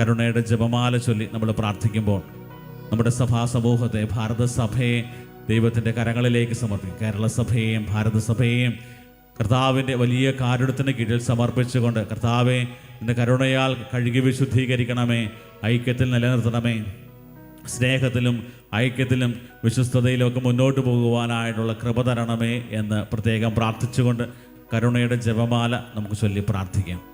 കരുണയുടെ ജപമാല ചൊല്ലി നമ്മൾ പ്രാർത്ഥിക്കുമ്പോൾ നമ്മുടെ സഭാ സമൂഹത്തെ ഭാരതസഭയെ ദൈവത്തിന്റെ കരങ്ങളിലേക്ക് സമർപ്പിക്കും. കേരള സഭയെയും ഭാരത സഭയെയും കർത്താവിന്റെ വലിയ കാരുണ്യത്തിന് കീഴിൽ സമർപ്പിച്ചുകൊണ്ട് കർത്താവെ നിന്റെ കരുണയാൽ കഴുകി വിശുദ്ധീകരിക്കണമേ ഐക്യത്തിൽ നിലനിർത്തണമേ. സ്നേഹത്തിലും ഐക്യത്തിലും വിശ്വസ്തതയിലും ഒക്കെ മുന്നോട്ട് പോകുവാനായിട്ടുള്ള കൃപ തരണമേ എന്ന് പ്രത്യേകം പ്രാർത്ഥിച്ചുകൊണ്ട് കരുണയുടെ ജപമാല നമുക്ക് ചൊല്ലി പ്രാർത്ഥിക്കാം.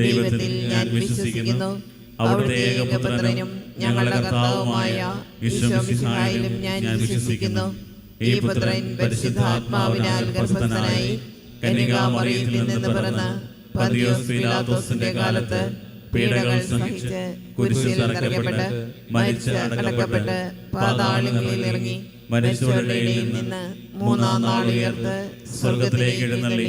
ദൈവത്തിൽ ഞാൻ വിശ്വസിക്കുന്നു. അവിടുത്തെ ഏകപുത്രനും ഞങ്ങളുടെ കർത്താവുമായ വിശ്വസിഹായിലും ഞാൻ വിശ്വസിക്കുന്നു. ഈ പുത്രൻ പരിശുദ്ധാത്മാവിനാൽ ഗർഭസ്ഥനായി കന്യകാമറിയിൽ നിന്ന് പിറന്ന് പതിയോസ് പിലാത്തോസിന്റെ കാലത്ത് പീഡകൾ സഹിച്ച് കുരിശിൽ ഇറക്കപ്പെട്ട് മരിച്ച് അടക്കപ്പെട്ട് പാതാളങ്ങളിൽ ഇറങ്ങി മരിച്ചവരുടെ നിന്ന് മൂന്നാം നാൾ ഉയർത്ത് സ്വർഗത്തിലേക്ക് എഴുന്നള്ളി.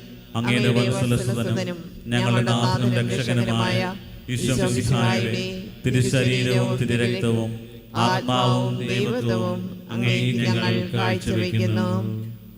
അങ്ങയുടെ വത്സലസുതനും ഞങ്ങളുടെ നാഥനും രക്ഷകനുമായ ഈശ്വരയുടെ തിരുശരീരവും തിരുരക്തവും ആത്മാവും ദൈവത്വവും അങ്ങേ ഞങ്ങൾ കാഴ്ചവെക്കുന്നു.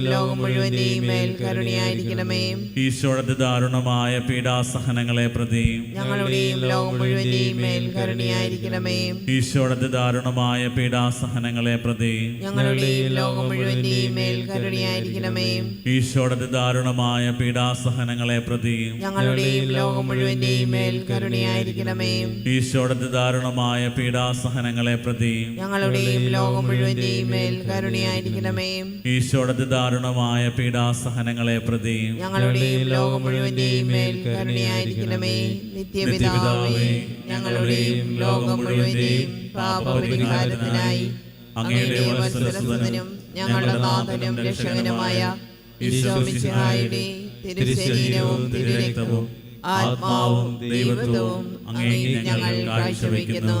ലോകം മുഴുവന്റെയും മേൽ കരുണയായിരിക്കണമേ. അതിദാരുണമായ പീഡാസഹനങ്ങളെ പ്രതി ഞങ്ങളുടെയും ലോകം മുഴുവന്റെയും മേൽ കരുണയായിരിക്കണമേ. അതിദാരുണമായ പീഡാസഹനങ്ങളെ പ്രതി ഞങ്ങളുടെയും ലോകം മുഴുവന്റെയും മേൽ കരുണയായിരിക്കണമേ. അതിദാരുണമായ പീഡാസഹനങ്ങളെ പ്രതി ഞങ്ങളുടെയും ലോകം മുഴുവന്റെയും മേൽ കരുണയായിരിക്കണമേ. അതിദാരുണമായ പീഡാസഹനങ്ങളെ പ്രതി ഞങ്ങളുടെയും ലോകം മുഴുവന്റെയും മേൽ കരുണയായിരിക്കണമേ. അതിദാരുണമായ പീഡാസഹനങ്ങളെ പ്രതി ഞങ്ങളുടെയും ലോകം മുഴുവന്റെയും മേൽ കരുണയായിരിക്കണമേ. നിത്യപിതാവേ ഞങ്ങളുടെയും ലോകം മുഴുവന്റെയും പാപപരിഹാരത്തിനായി അങ്ങയുടെ ഞങ്ങളുടെ നാഥനും രക്ഷകനുമായ ഈശോമിശിഹായുടെ തിരുശരീരവും തിരുരക്തവും ആത്മാവും ദൈവത്വവും അങ്ങേ ഞങ്ങൾ കാഴ്ചവെക്കുന്നു.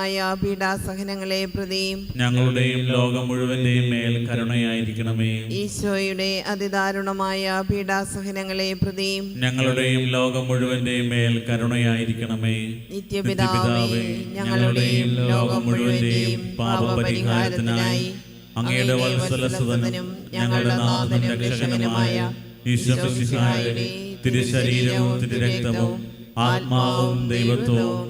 അതിദാരുണമായ പീഡാസഹനങ്ങളെ പ്രതി ഞങ്ങളുടെയും ലോകം മുഴുവന്റെയും മേൽ കരുണയായിരിക്കണമേ. ഈശോയുടെ അതിദാരുണമായ പീഡാസഹനങ്ങളെ പ്രതി ഞങ്ങളുടെയും ലോകം മുഴുവന്റെയും മേൽ കരുണയായിരിക്കണമേ. നിത്യപിതാവേ ഞങ്ങളുടെയും ലോകം മുഴുവന്റെയും പാപപരിഹാരത്തിനായി അങ്ങയുടെ വത്സലസുതനും ഞങ്ങളുടെ നാഥനും രക്ഷകനുമായ തിരുശരീരവും തിരുരക്തവും ആത്മാവും ദൈവത്വവും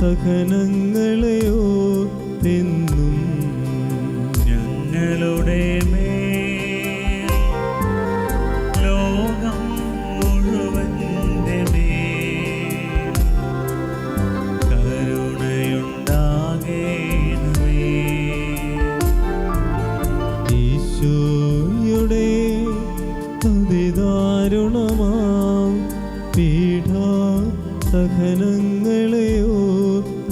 പീഠാ തിന്നും ഞങ്ങളുടെ ലോകം പീഠാ സഹനങ്ങളെ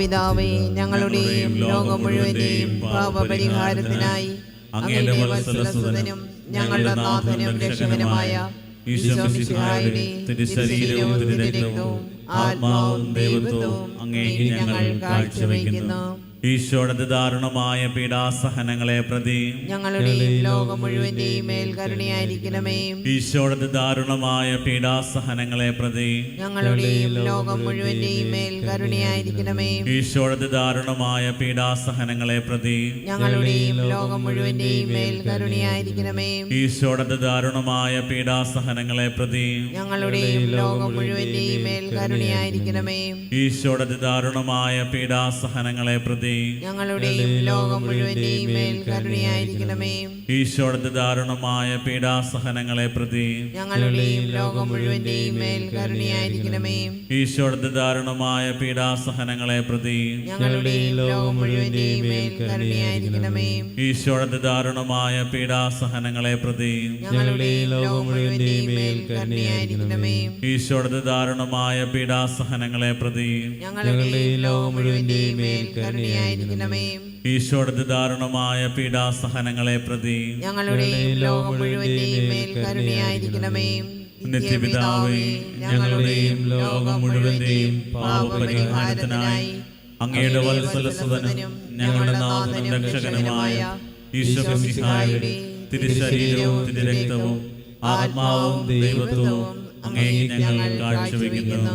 നിത്യപിതാവേ ഞങ്ങളുടെയും ലോകം മുഴുവന്റെയും പാപപരിഹാരത്തിനായി അങ്ങയുടെ വത്സലസുതനും ഞങ്ങളുടെ നാഥനും രക്ഷകനുമായ ശരീരവും തിരുരക്തവും ആത്മാവും ദൈവത്വവും അങ്ങേക്ക് ഞങ്ങൾ കാഴ്ചവെക്കുന്നു. ഈശോയുടെ ദാരുണമായ പീഡാസഹനങ്ങളെ പ്രതി ഞങ്ങളുടെയും ലോകം മുഴുവന്റെയും മേൽ കരുണയായിരിക്കണമേ. ഈശോയുടെ ദാരുണമായ പീഡാസഹനങ്ങളെ പ്രതി ഞങ്ങളുടെയും ലോകം മുഴുവന്റെയും മേൽ കരുണയായിരിക്കണമേ. ഈശോയുടെ ദാരുണമായ പീഡാസഹനങ്ങളെ പ്രതി ഞങ്ങളുടെയും ലോകം മുഴുവന്റെയും മേൽ കരുണയായിരിക്കണമേ. ഈശോയുടെ ദാരുണമായ പീഡാസഹനങ്ങളെ പ്രതി ഞങ്ങളുടെയും ലോകം മുഴുവന്റെയും മേൽ കരുണയായിരിക്കണമേ. ഈശോയുടെ ദാരുണമായ പീഡാസഹനങ്ങളെ പ്രതി ഞങ്ങളുടെയും ലോകം മുഴുവന്റെയും മേൽ കരുണയായിരിക്കണമേ. ഈശോയുടെ ദാരുണമായ പീഡാസഹനങ്ങളെ പ്രതി ഞങ്ങളുടെയും ലോകം മുഴുവന്റെയും മേൽ കരുണയായിരിക്കണമേ. ഈശോയുടെ ദാരുണമായ പീഡാസഹനങ്ങളെ പ്രതി ഞങ്ങളുടെയും ലോകം മുഴുവന്റെയും മേൽ കരുണയായിരിക്കണമേ. ഈശോയുടെ ദാരുണമായ പീഡാസഹനങ്ങളെ പ്രതി ഞങ്ങളുടെയും ലോകം മുഴുവന്റെയും മേൽ കരുണയായിരിക്കണമേ. ഈശോയുടെ ദാരുണമായ പീഡാസഹനങ്ങളെ പ്രതി ഞങ്ങളുടെയും ലോകം മുഴുവന്റെയും മേൽ കരുണയായിരിക്കണമേ. ഈശോയുടെ ദാരുണമായ പീഡാസഹനങ്ങളെ പ്രതി ഞങ്ങളുടെയും ലോകം മുഴുവന്റെയും മേൽ കരുണയായിരിക്കണമേ. നിത്യപിതാവേ ഞങ്ങളുടെയും ലോകം മുഴുവന്റെയും പാപപരിഹാരത്തിനായി അങ്ങയുടെ വത്സലസുതനും ഞങ്ങളുടെ നാഥനും രക്ഷകനുമായ ഈശ്വരസിഹായുടെ തിരുശരീരവും തിരുരക്തവും ആത്മാവും ദൈവത്വവും അങ്ങേ ഞങ്ങൾ കാഴ്ചവെക്കുന്നു.